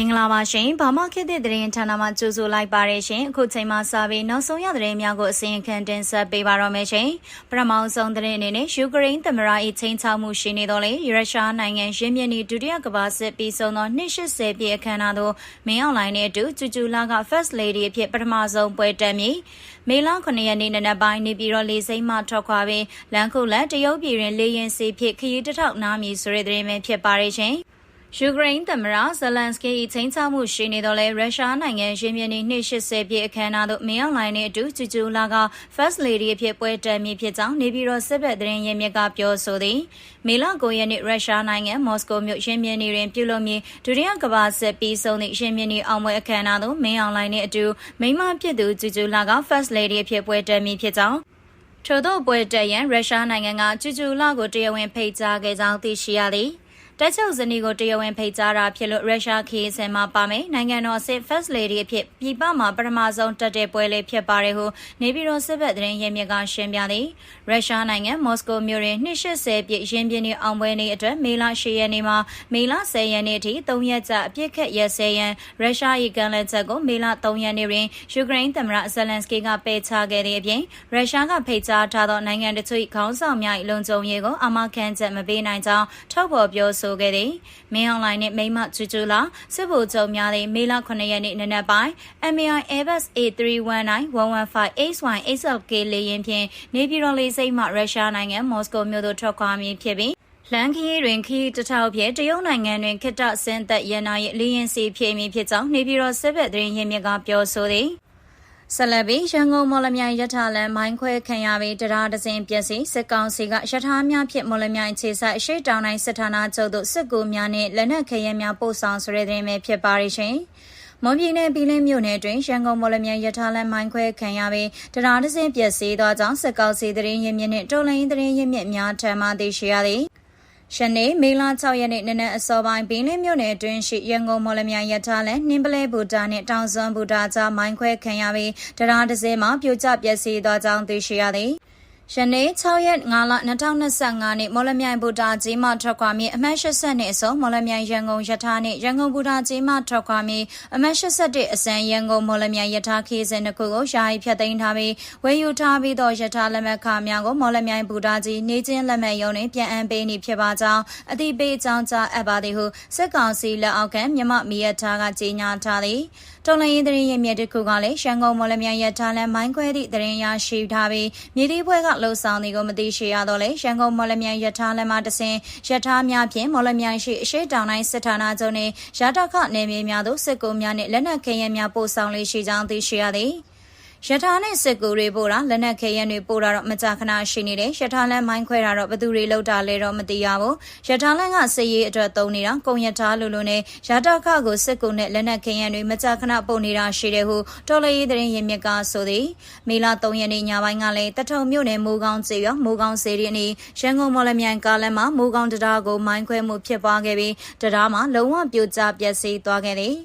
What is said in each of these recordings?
မင်္ဂလာပါရှင်။ဘာမှခေတ်သစ်သတင်းဌာနမှကြိုဆိုလိုက်ပါရရှင်။အခုချိန်မှစပြီးနောက်ဆုံးရသတင်းများကိုအစီရင်ခံတင်ဆက်ပေးပါတော့မယ်ရှင်။ပထမဆုံးသတင်းအနေနဲ့ယူကရိန်းသမ္မတ၏ချိန်ချောက်မှုရှိနေတော့လေရုရှားနိုင်ငံရင်းမြစ်နီဒုတိယကမ္ဘာစစ်ပြီးဆုံးသော280ပြည့်အခမ်းအနားသို့မင်းအောင်လိုင်းနဲ့အတူကျူကျူလာက First Lady အဖြစ်ပထမဆုံးပွဲတက်မည်။မေလ9ရက်နေ့နနက်ပိုင်းနေပြည်တော်လေစိမ့်မှထွက်ခွာပြီးလန်ခုလက်တရုတ်ပြည်တွင်လေရင်စီဖြစ်ခရီးတစ်ထောက်နားမည်ဆိုတဲ့သတင်းပဲဖြစ်ပါရရှင်။ ယူကရိန်းသမ္မတဇလန်စကီ၏ချိန်ချမှုရှိနေတော့လဲရုရှားနိုင်ငံရင်းမြစ်နေ280ပြည့်အခမ်းအနားသို့မင်းအောင်လှိုင်နဲ့အတူကျူကျူလာက First Lady အဖြစ်ပွဲတက်မည်ဖြစ်ကြောင်းနေပြည်တော်စစ်ဘက်သတင်းရင်းမြစ်ကပြောဆိုသည်မေလ9ရက်နေ့ရုရှားနိုင်ငံမော်စကိုမြို့ရင်းမြစ်နေတွင်ပြုလုပ်မည်ဒုတိယကမ္ဘာစစ်ပြီးဆုံးသည့်ရင်းမြစ်နေအောင်ပွဲအခမ်းအနားသို့မင်းအောင်လှိုင်နဲ့အတူမိမဖြစ်သူကျူကျူလာက First Lady အဖြစ်ပွဲတက်မည်ဖြစ်ကြောင်းထို့သောပွဲတက်ရန်ရုရှားနိုင်ငံကကျူကျူလာကိုတရားဝင်ဖိတ်ကြားခဲ့ကြောင်းသိရှိရသည်။ တက်ချုပ်ဇနီးကိုတရားဝင်ဖိတ်ကြားတာဖြစ်လို့ရုရှားခီးစင်မှာပါမယ်နိုင်ငံတော်စစ် First Lady အဖြစ်ပြည်ပမှာပထမဆုံးတက်တဲ့ပွဲလေးဖြစ်ပါတယ်ဟုနေပြည်တော်စစ်ဘက်သတင်းရင်းမြစ်ကရှင်းပြသည်ရုရှားနိုင်ငံမော်စကိုမြို့တွင်280ပြည့်ရင်းပြင်းနေအောင်ပွဲနေ့အတွက်မေလ10ရက်နေ့မှာမေလ10ရက်နေ့ထိ3ရက်ကြာအပြစ်ခတ်ရက်စဲရန်ရုရှား၏ကမ်းလှမ်းချက်ကိုမေလ3ရက်နေ့တွင်ယူကရိန်းသမ္မတဇလန်စကီကပယ်ချခဲ့တဲ့အပြင်ရုရှားကဖိတ်ကြားထားသောနိုင်ငံတချို့ခေါင်းဆောင်များ၏လုံခြုံရေးကိုအမခံချက်မပေးနိုင်ကြောင်းထောက်ဖော်ပြောဆိုဆိုခဲ့သည်မင်းအောင်လှိုင်နှင့်မိမချူချူလာစစ်ဗိုလ်ချုပ်များသည်မေလ9ရက်နေ့နနက်ပိုင်း MAI Airbus A319-115 HY8LK လေယာဉ်ဖြင့်နေပြည်တော်လေဆိပ်မှရုရှားနိုင်ငံမော်စကိုမြို့သို့ထွက်ခွာမည်ဖြစ်ပြီးလန်ခီးတွင်ခီးတထောက်ဖြင့်တရုတ်နိုင်ငံတွင်ခိတ္တဆင်းသက်ရန်နာ၏လေရင်စီဖြစ်မည်ဖြစ်ကြောင်းနေပြည်တော်စစ်ဘက်သတင်းရင်းမြစ်ကပြောဆိုသည် ဆက်လက်ပြီးရန်ကုန်မော်လမြိုင်ရထားလမ်းမိုင်းခွဲခံရပြီးတရားဒဇင်ပျက်စီးစစ်ကောင်စီကရထားများဖြင့်မော်လမြိုင်ခြေဆက်အရှိတောင်တိုင်းစစ်ဌာနချုပ်သို့စစ်ကူများနှင့်လက်နက်ခဲယမ်းများပို့ဆောင်ဆိုတဲ့တွင်ပဲဖြစ်ပါရရှင်။မွန်ပြည်နယ်ပြည်လင်းမြို့နယ်တွင်ရန်ကုန်မော်လမြိုင်ရထားလမ်းမိုင်းခွဲခံရပြီးတရားဒဇင်ပျက်စီးသောကြောင့်စစ်ကောင်စီတရင်ရင်းမြစ်နှင့်တော်လိုင်းတရင်ရင်းမြစ်များထံမှသိရှိရသည်။ ယနေ့မေလ6ရက်နေ့နနက်အစောပိုင်းဘင်းလင်းမြို့နယ်အတွင်းရှိရန်ကုန်မော်လမြိုင်ရထားလန်နှင်းပလဲဘူတာနှင့်တောင်စွန်းဘူတာကြားမိုင်းခွဲခံရပြီးတရားတစ်စဲမှာပြိုကျပျက်စီးသောကြောင်းသိရှိရသည်။ ယနေ့6ရက်5လ2025နှစ်မော်လမြိုင်ဘူတာကြီးမှထွက်ခွာမည်အမှတ်80နှစ်အစုံမော်လမြိုင်ရန်ကုန်ရထားနှင့်ရန်ကုန်ဘူတာကြီးမှထွက်ခွာမည်အမှတ်81အစံရန်ကုန်မော်လမြိုင်ရထားခီးစဉ်တစ်ခုကိုယာယီဖြတ်သိမ်းထားပြီးဝယ်ယူထားပြီးသောရထားလက်မှတ်ခါများကိုမော်လမြိုင်ဘူတာကြီးနေချင်းလက်မှတ်ရုံးတွင်ပြန်အံပေးနေဖြစ်ပါကြောင်းအတိပေးကြောင်းကြားအပ်ပါသည်ဟုစစ်ကောင်စီလက်အောက်ကမြမမီရထားကကြေညာထားသည် တော်လရင်တရင်ရဲ့မြက်တစ်ခုကလည်းရှန်ကုန်မော်လမြိုင်ရထားလမ်းမိုင်းခွဲသည့်တရင်ရရှိထားပြီးမြေတီးပွဲကလှုပ်ဆောင်သည်ကိုမသိရှိရတော့လေရန်ကုန်မော်လမြိုင်ရထားလမ်းမှာတဆင်ရထားများဖြင့်မော်လမြိုင်ရှိအရှိတောင်တိုင်းစစ်ဌာနချုပ်နှင့်ရတခနယ်မြေများသို့စစ်ကူများနှင့်လက်နက်ခဲယမ်းများပို့ဆောင်လေရှိကြောင်းသိရှိရသည်။ ရထားနဲ့စစ်ကူတွေပို့တာလက်နက်ခဲယမ်းတွေပို့တာတော့မကြာခဏရှိနေတယ်ရထားလမ်းမိုင်းခွဲတာတော့ဘသူတွေလောက်တာလဲတော့မသိရဘူးရထားလမ်းကစစ်ရေးအတွက်သုံးနေတာကုံရထားလိုလိုနဲ့ရတာခကိုစစ်ကူနဲ့လက်နက်ခဲယမ်းတွေမကြာခဏပို့နေတာရှိတယ်ဟုတော်လရေးသတင်းရင်းမြစ်ကဆိုသည်မေလ3ရက်နေ့ညပိုင်းကလည်းတထုံမြို့နယ်မိုးကောင်းကျေးရွာမိုးကောင်းစေရီအနီးရန်ကုန်မော်လမြိုင်ကားလမ်းမှာမိုးကောင်းတရားကိုမိုင်းခွဲမှုဖြစ်ပွားခဲ့ပြီးတရားမှာလုံးဝပြိုကျပျက်စီးသွားခဲ့သည်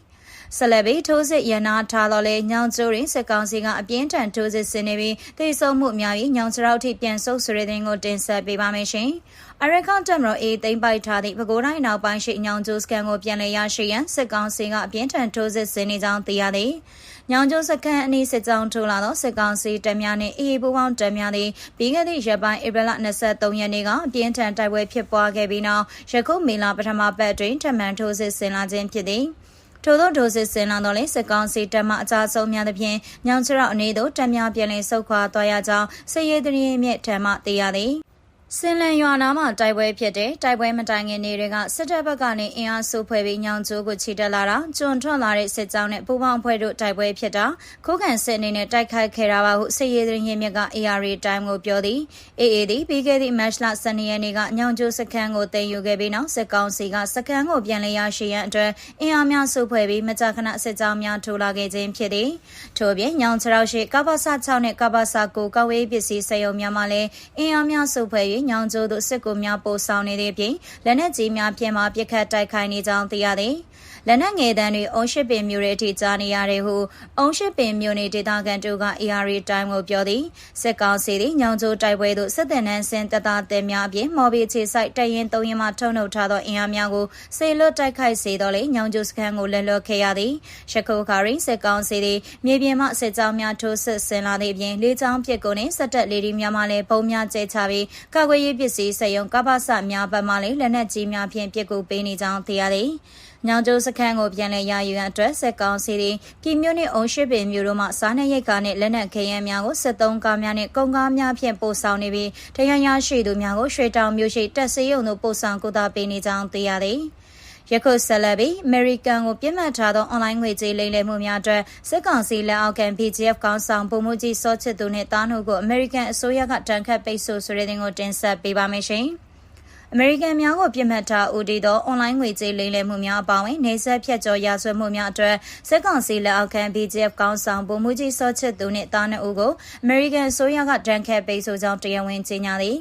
ဆက်လက်ပြီးထိုးစစ်ရနာထားတော့လဲညောင်ကျိုးရင်စစ်ကောင်စီကအပြင်းထန်ထိုးစစ်ဆင်နေပြီးသိဆုံးမှုအများကြီးညောင်ကျရောက်ထိပြန်ဆုပ်ဆိုတဲ့တဲ့ကိုတင်ဆက်ပေးပါမယ်ရှင်။အရကန်တက်မတော်အေးသိမ့်ပိုက်ထားသည့်ပဲခူးတိုင်းနောက်ပိုင်းရှိညောင်ကျိုးစကန်ကိုပြန်လည်ရရှိရန်စစ်ကောင်စီကအပြင်းထန်ထိုးစစ်ဆင်နေကြောင်းသိရသည်။ညောင်ကျိုးစကန်အနီးစစ်ကြောင်းထိုးလာသောစစ်ကောင်စီတပ်များနှင့်အေးပူပေါင်းတပ်များသည်ပြီးခဲ့သည့်ရက်ပိုင်းဧပြီလ23ရက်နေ့ကအပြင်းထန်တိုက်ပွဲဖြစ်ပွားခဲ့ပြီးနောက်ယခုမေလပထမပတ်တွင်ထပ်မံထိုးစစ်ဆင်လာခြင်းဖြစ်သည်။ ထို့သောဒိုစစ်စင်လာတော့လေစစ်ကောင်စီတပ်မှအကြဆုံးများသဖြင့်ညောင်ချရောက်အနေသို့တပ်များပြန်လည်ဆုတ်ခွာသွားရကြောင်းစစ်ရေးသတင်းမြစ်ထံမှသိရသည် စင်လန်ရွာနာမှာတိုက်ပွဲဖြစ်တဲ့တိုက်ပွဲမတိုင်ခင်နေတွေကစစ်တပ်ဘက်ကနေအင်အားစုဖွဲ့ပြီးညောင်ကျိုးကိုချီတက်လာတာကျွံထွက်လာတဲ့စစ်ကြောင်းနဲ့ပူးပေါင်းဖွဲ့တို့တိုက်ပွဲဖြစ်တာခိုးကန်စစ်အနေနဲ့တိုက်ခိုက်ခဲ့တာပါဟုစစ်ရေးသတင်းရင်းမြစ်က AR Time ကိုပြောသည်အေအေသည်ပြီးခဲ့သည့် match လ12ရက်နေ့ကညောင်ကျိုးစခန်းကိုတင်ယူခဲ့ပြီးနောက်စစ်ကောင်စီကစခန်းကိုပြန်လည်ရရှိရန်အတွက်အင်အားများစုဖွဲ့ပြီးမကြာခဏစစ်ကြောင်းများထိုးလာခဲ့ခြင်းဖြစ်သည်ထို့ပြင်ညောင်ချရောက်ရှိကပ္ပစ6နဲ့ကပ္ပစ9ကောက်ဝေးပစ္စည်းစက်ရုံများမှလည်းအင်အားများစုဖွဲ့၍ညောင်ကျိုးသို့စစ်ကူများပို့ဆောင်နေသည့်ပြင်လက်နက်ကြီးများဖြင့်မှပစ်ခတ်တိုက်ခိုက်နေကြောင်းသိရသည် လက်နက်ငယ်တန်းတွေအုံရှိပင်မျိုးတွေအထိကြားနေရတယ်ဟုအုံရှိပင်မျိုးနေဒေသခံတို့က AR တိုင်းကိုပြောသည်စစ်ကောင်စီသည်ညောင်ကျိုးတိုက်ပွဲသို့စစ်တပ်နှန်းစင်တသားတဲများအပြင်မော်ဘီခြေဆိုင်တရင်သုံးရင်မှထုတ်နှုတ်ထားသောအင်အားများကိုစေလွတ်တိုက်ခိုက်စေတော့လေညောင်ကျိုးစခန်းကိုလက်လွတ်ခဲ့ရသည်ရှခုခါရင်စစ်ကောင်စီသည်မြေပြင်မှစစ်ကြောင်းများထိုးစစ်ဆင်လာသည့်အပြင်လေးချောင်းပစ်ကိုနှင့်စက်တက်လေဒီများမှလည်းပုံများကျဲချပြီးကာကွယ်ရေးပစ္စည်းစက်ရုံကပ္ပစများဘက်မှလည်းလက်နက်ကြီးများဖြင့်ပစ်ကူပေးနေကြောင်းသိရသည်။ ညောင်ကျိုးစခန်းကိုပြန်လည်ရယူရန်အတွက်စက်ကောင်စီသည်ပြည်မြို့နှင့်အုံရှိပင်မြို့တို့မှစားနပ်ရိက္ခာနှင့်လက်နက်ခဲယမ်းများကိုစစ်သုံးကားများနှင့်ကုန်ကားများဖြင့်ပို့ဆောင်နေပြီးတရားရရှိသူများကိုရွှေတောင်မြို့ရှိတပ်စေးရုံသို့ပို့ဆောင်ကူတာပေးနေကြောင်းသိရသည်။ယခုဆက်လက်ပြီးအမေရိကန်ကိုပြစ်မှတ်ထားသောအွန်လိုင်းငွေကြေးလိမ်လည်မှုများအတွက်စစ်ကောင်စီလက်အောက်ခံ BGF ကောင်းဆောင်ပုံမှုကြီးစောချစ်သူနဲ့တားနှုတ်ကိုအမေရိကန်အစိုးရကတန်ခတ်ပိတ်ဆို့ဆိုတဲ့တင်ကိုတင်ဆက်ပေးပါမယ်ရှင်။ အမေရိကန်များကိုပြစ်မှတ်ထားဦးတည်သောအွန်လိုင်းငွေကြေးလိမ်လည်မှုများအပါအဝင်နေဆက်ဖြတ်ကျော်ရာဇဝတ်မှုများအတွက်စစ်ကောင်စီလက်အောက်ခံ BGF ကောင်းဆောင်ဗိုလ်မှူးကြီးစောချစ်သူနှင့်တားနှုတ်ကိုအမေရိကန်အစိုးရကတန်ခတ်ပိတ်ဆို့ကြောင်းတရားဝင်ကြေညာသည်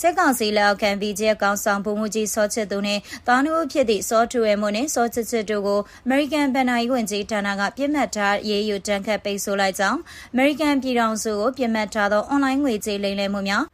စစ်ကောင်စီလက်အောက်ခံ BGF ကောင်ဆောင်ပုံမှုကြီးစောချစ်သူနဲ့တာနူဖြစ်သည့်စောထူဝဲမှုနဲ့စောချစ်ချစ်တို့ကို American ဗန်နာယီဝင်ကြီးဌာနကပြစ်မှတ်ထားရေးယူတန်းခတ်ပိတ်ဆို့လိုက်ကြောင်း American ပြည်ထောင်စုကိုပြစ်မှတ်ထားသောအွန်လိုင်းငွေကြေးလိမ်လည်မှုများ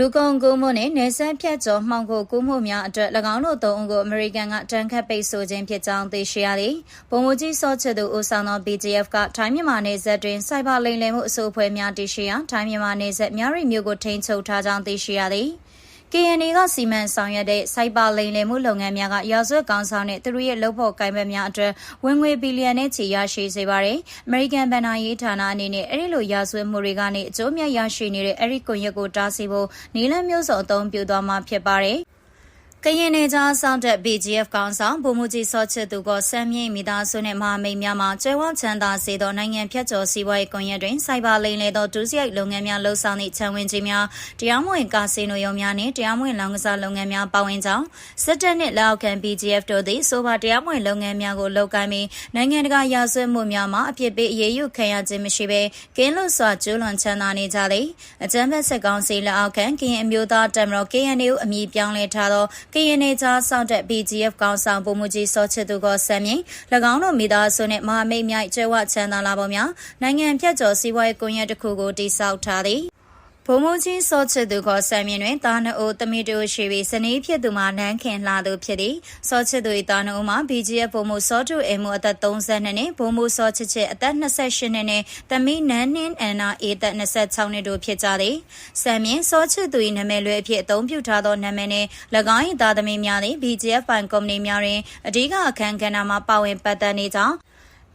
လူကုန်ကူးမှုနဲ့နေဆက်ဖြတ်ကျော်မှောင်ခိုကူးမှုများအတွက်၎င်းတို့သုံးဦးကိုအမေရိကန်ကတန်ခတ်ပိတ်ဆို့ခြင်းဖြစ်ကြောင်းသိရှိရသည်။ပုံမကြီးစောချသူဦးဆောင်သော BGF ကထိုင်းမြန်မာနယ်စပ်တွင်စိုက်ဘာလိမ်လည်မှုအဆိုအဖွဲ့များတည်ရှိရာထိုင်းမြန်မာနယ်စပ်မြရီမြို့ကိုထိန်းချုပ်ထားကြောင်းသိရှိရသည်။ KNA ကစီမံဆောင်ရွက်တဲ့စိုက်ပါလိမ်လည်မှုလုပ်ငန်းများကရာဇဝတ်ကောင်ဆောင်တဲ့သူတို့ရဲ့လုပ်ဖို့ကိုင်ဘက်များအတွက်ဝင်ငွေဘီလီယံနဲ့ချီရရှိစေပါတယ်။ American ဘဏ္ဍာရေးဌာနအနေနဲ့အဲ့ဒီလိုရာဇဝတ်မှုတွေကနေအကျိုးမြတ်ရရှိနေတဲ့အဲ့ဒီကွန်ရက်ကိုတားဆီးဖို့နီလန်းမျိုးစုံအသုံးပြုသွားမှာဖြစ်ပါတယ်။ ကရင်နေကြားဆောင်တဲ့ BGF ကောင်ဆောင်ဗိုလ်မှူးကြီးစောချစ်သူကစမ်းမြင့်မိသားစုနဲ့မဟာမိတ်များမှကျွဲဝချမ်းသာစေသောနိုင်ငံဖြတ်ကျော်စီးပွားရေးကွန်ရက်တွင်စိုက်ဘာလိမ်လေသောဒုစရိုက်လုပ်ငန်းများလှုပ်ဆောင်သည့်ခြံဝင်ကြီးများတရားမဝင်ကာစီနိုရုံများနှင့်တရားမဝင်လောင်ကစားလုပ်ငန်းများပါဝင်ကြောင်းစစ်တပ်နှင့်လက်အောက်ခံ BGF တို့သည်ဆိုပါတရားမဝင်လုပ်ငန်းများကိုလုပ်ကိုင်ပြီးနိုင်ငံတကာရာဇဝတ်မှုများမှအပြစ်ပေးအရေးယူခံရခြင်းမရှိဘဲကင်းလွတ်စွာကျူးလွန်ချမ်းသာနေကြသည်အကြမ်းဖက်စစ်ကောင်စီလက်အောက်ခံကရင်အမျိုးသားတမတော် KNU အမည်ပြောင်းလဲထားသောကရင်နေကြားစောင့်တဲ့ BGF ကောင်ဆောင်ပုံမှုကြီးစောချစ်သူကဆမ်းမြင့်၎င်းတို့မိသားစုနဲ့မဟာမိတ်မြိုက်ကျဲဝချမ်းသာလာပေါ်များနိုင်ငံဖြတ်ကျော်စီးပွားရေးကွန်ရက်တစ်ခုကိုတိစောက်ထားသည် ဘုံမကြီးစောချစ်သူကဆံမြင့်တွင်တာနအိုတမီတူရှိပြီးစနေဖြစ်သူမှာနန်းခင်လာသူဖြစ်သည်စောချစ်သူ၏တာနအိုမှာ BGF ဘုံမစောတူအမှုအသက်32နှစ်ဘုံမစောချစ်ချစ်အသက်28နှစ်နဲ့တမီနန်းနှင်းအန်နာအေသက်26နှစ်တို့ဖြစ်ကြသည်ဆံမြင့်စောချစ်သူ၏နာမည်လွဲအဖြစ်အသုံးပြုထားသောနာမည်နှင့်၎င်း၏သားသမီးများသည် BGF ပိုင်ကုမ္ပဏီများတွင်အဓိကအခမ်းကဏ္ဍမှာပါဝင်ပတ်သက်နေကြောင်း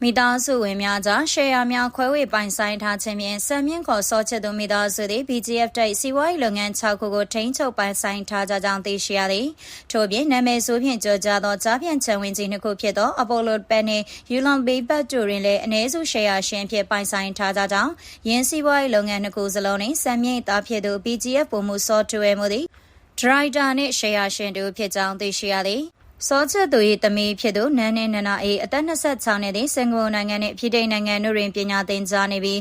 မိသားစုဝင်များကြားရှယ်ယာများခွဲဝေပိုင်ဆိုင်ထားခြင်းဖြင့်စံမြင့်ခေါ်စောချစ်သူမိသားစုသည် BGF တိုက်စီးပွားရေးလုပ်ငန်း6ခုကိုထိန်းချုပ်ပိုင်ဆိုင်ထားကြကြောင်းသိရှိရသည်ထို့ပြင်နာမည်ဆိုဖြင့်ကြော်ကြားသောကြားဖြန့်ချန်ဝင်ကြီးနှစ်ခုဖြစ်သော Apollo Pen နှင့် Yulon Bay ဘတ်တို့တွင်လည်းအ ਨੇ စုရှယ်ယာရှင်ဖြစ်ပိုင်ဆိုင်ထားကြကြောင်းယင်းစီးပွားရေးလုပ်ငန်းနှစ်ခုစလုံးနှင့်စံမြင့်သားဖြစ်သူ BGF ပုံမှု software မှုသည်ဒရိုက်တာနှင့်ရှယ်ယာရှင်တို့ဖြစ်ကြောင်းသိရှိရသည် စောချက်သူ၏သမီးဖြစ်သူနန်းနေနနာအေးအသက်26နှစ်သည်စင်ကာပူနိုင်ငံနှင့်ပြည်ထိုင်နိုင်ငံတို့တွင်ပညာသင်ကြားနေပြီး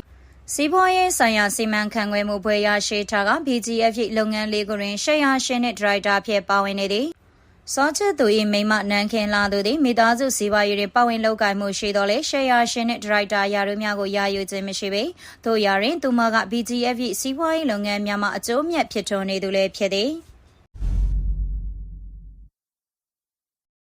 စီးပွားရေးဆိုင်ရာစီမံခန့်ခွဲမှုဘွဲရရှိထားက BGF ၏လုပ်ငန်းလေးခုတွင်ရှယ်ယာရှင်နှင့်ဒရိုက်တာဖြစ်ပါဝင်နေသည်စောချစ်သူ၏မိမနန်းခင်လာသူသည်မိသားစုစီးပွားရေးတွင်ပါဝင်လုပ်ကိုင်မှုရှိသောလေရှယ်ယာရှင်နှင့်ဒရိုက်တာရာတို့များကိုယာယူခြင်းမရှိပေ။ထို့ရာတွင်သူမက BGF ၏စီးပွားရေးလုပ်ငန်းများမှအကျိုးမြတ်ဖြစ်ထွန်းနေသူလည်းဖြစ်သည်။